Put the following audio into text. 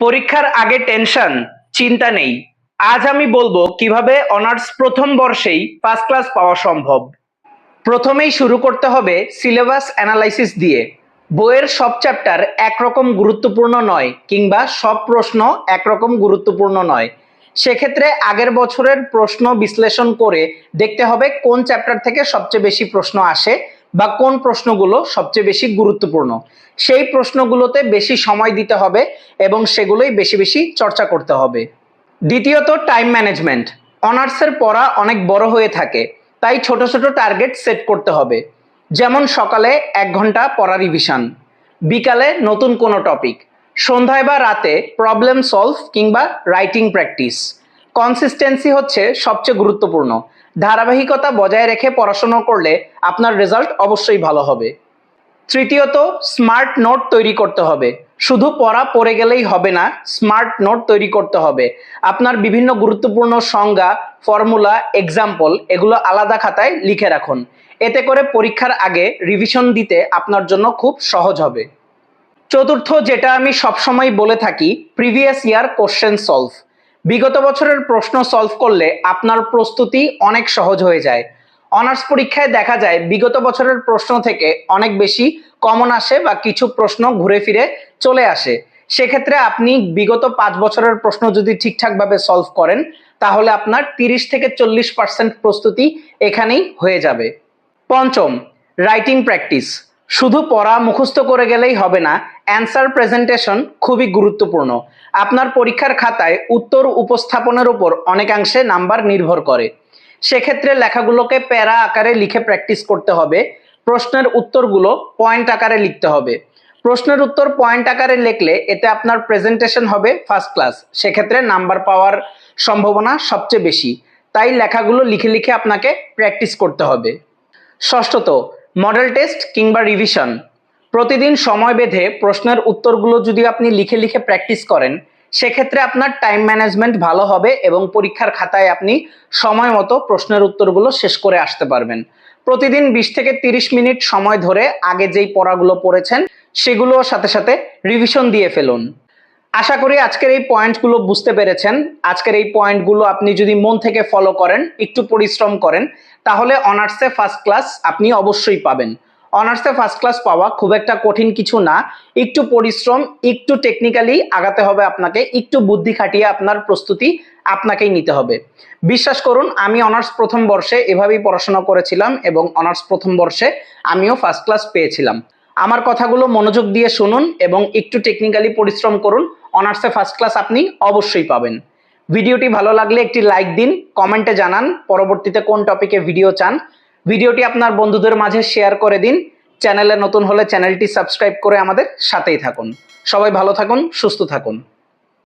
পরীক্ষার আগে টেনশন, চিন্তা নেই। আজ আমি বলব কীভাবে অনার্স প্রথম বর্ষেই ফার্স্ট ক্লাস পাওয়া সম্ভব। প্রথমেই শুরু করতে হবে সিলেবাস অ্যানালাইসিস দিয়ে। বইয়ের সব চ্যাপ্টার একরকম গুরুত্বপূর্ণ নয়, কিংবা সব প্রশ্ন একরকম গুরুত্বপূর্ণ নয়। সেক্ষেত্রে আগের বছরের প্রশ্ন বিশ্লেষণ করে দেখতে হবে কোন চ্যাপ্টার থেকে সবচেয়ে বেশি প্রশ্ন আসে বা কোন প্রশ্নগুলো সবচেয়ে বেশি গুরুত্বপূর্ণ? সেই প্রশ্নগুলোতে বেশি সময় দিতে হবে এবং সেগুলোই বেশি বেশি চর্চা করতে হবে। দ্বিতীয়ত টাইম ম্যানেজমেন্ট অনার্সের পড়া অনেক বড় হয়ে থাকে, তাই ছোট ছোট টার্গেট সেট করতে হবে। যেমন সকালে এক ঘণ্টা পড়া রিভিশন বিকালে নতুন কোনো টপিক সন্ধ্যায় বা রাতে প্রবলেম সলভ কিংবা রাইটিং প্র্যাকটিস কনসিস্টেন্সি হচ্ছে সবচেয়ে গুরুত্বপূর্ণ। ধারাবাহিকতা বজায় রেখে পড়াশোনা করলে আপনার রেজাল্ট অবশ্যই ভালো হবে। তৃতীয়ত স্মার্ট নোট তৈরি করতে হবে। শুধু পড়া পড়ে গেলেই হবে না স্মার্ট নোট তৈরি করতে হবে। আপনার বিভিন্ন গুরুত্বপূর্ণ সংজ্ঞা ফর্মুলা এক্সাম্পল এগুলো আলাদা খাতায় লিখে রাখুন। এতে করে পরীক্ষার আগে রিভিশন দিতে আপনার জন্য খুব সহজ হবে। চতুর্থ, যেটা আমি সবসময় বলে থাকি প্রিভিয়াস ইয়ার কোশ্চেন সলভ বিগত বছরের প্রশ্ন সলভ করলে আপনার প্রস্তুতি অনেক সহজ হয়ে যায়। অনার্স পরীক্ষায় দেখা যায়, বিগত বছরের প্রশ্ন থেকে অনেক বেশি কমন আসে বা কিছু প্রশ্ন ঘুরে ফিরে চলে আসে। সেক্ষেত্রে আপনি বিগত পাঁচ বছরের প্রশ্ন যদি ঠিকঠাকভাবে সলভ করেন, তাহলে আপনার তিরিশ থেকে চল্লিশ পার্সেন্ট প্রস্তুতি এখানেই হয়ে যাবে। পঞ্চম রাইটিং প্র্যাকটিস শুধু পড়া মুখস্থ করে গেলেই হবে না অ্যান্সার প্রেজেন্টেশন খুবই গুরুত্বপূর্ণ। আপনার পরীক্ষার খাতায় উত্তর উপস্থাপনের উপর অনেকাংশে নাম্বার নির্ভর করে। সেক্ষেত্রে লেখাগুলোকে প্যারা আকারে লিখে প্র্যাকটিস করতে হবে। প্রশ্নের উত্তরগুলো পয়েন্ট আকারে লিখতে হবে। প্রশ্নের উত্তর পয়েন্ট আকারে লিখলে এতে আপনার প্রেজেন্টেশন হবে ফার্স্ট ক্লাস সেক্ষেত্রে নাম্বার পাওয়ার সম্ভাবনা সবচেয়ে বেশি। তাই লেখাগুলো লিখে লিখে আপনাকে প্র্যাকটিস করতে হবে। ষষ্ঠত মডেল টেস্ট কিংবা রিভিশন প্রতিদিন সময় বেঁধে প্রশ্নের উত্তরগুলো যদি আপনি লিখে লিখে প্র্যাকটিস করেন, সেক্ষেত্রে আপনার টাইম ম্যানেজমেন্ট ভালো হবে এবং পরীক্ষার খাতায় আপনি সময় মতো প্রশ্নের উত্তরগুলো শেষ করে আসতে পারবেন। প্রতিদিন বিশ থেকে তিরিশ মিনিট সময় ধরে আগে যেই পড়াগুলো পড়েছেন, সেগুলোর সাথে সাথে রিভিশন দিয়ে ফেলুন। আশা করি আজকের এই পয়েন্টগুলো বুঝতে পেরেছেন। আজকের এই পয়েন্টগুলো আপনি যদি মন থেকে ফলো করেন, একটু পরিশ্রম করেন, তাহলে অনার্সে ফার্স্ট ক্লাস আপনি অবশ্যই পাবেন। অনার্সে ফার্স্ট ক্লাস পাওয়া খুব একটা কঠিন কিছু না। একটু পরিশ্রম, একটু টেকনিক্যালি আগাতে হবে আপনাকে, একটু বুদ্ধি খাটিয়ে আপনার প্রস্তুতি আপনাকেই নিতে হবে। বিশ্বাস করুন, আমি অনার্স প্রথম বর্ষে এভাবেই পড়াশোনা করেছিলাম এবং অনার্স প্রথম বর্ষে আমিও ফার্স্ট ক্লাস পেয়েছিলাম। আমার কথাগুলো মনোযোগ দিয়ে শুনুন এবং একটু টেকনিক্যালি পরিশ্রম করুন। অনার্সে ফার্স্ট ক্লাস আপনি অবশ্যই পাবেন। ভিডিওটি ভালো লাগলে একটি লাইক দিন, কমেন্টে জানান, পরবর্তীতে কোন টপিকে ভিডিও চান, ভিডিওটি আপনার বন্ধুদের মাঝে শেয়ার করে দিন, চ্যানেলে নতুন হলে চ্যানেলটি সাবস্ক্রাইব করে আমাদের সাথেই থাকুন। সবাই ভালো থাকুন, সুস্থ থাকুন।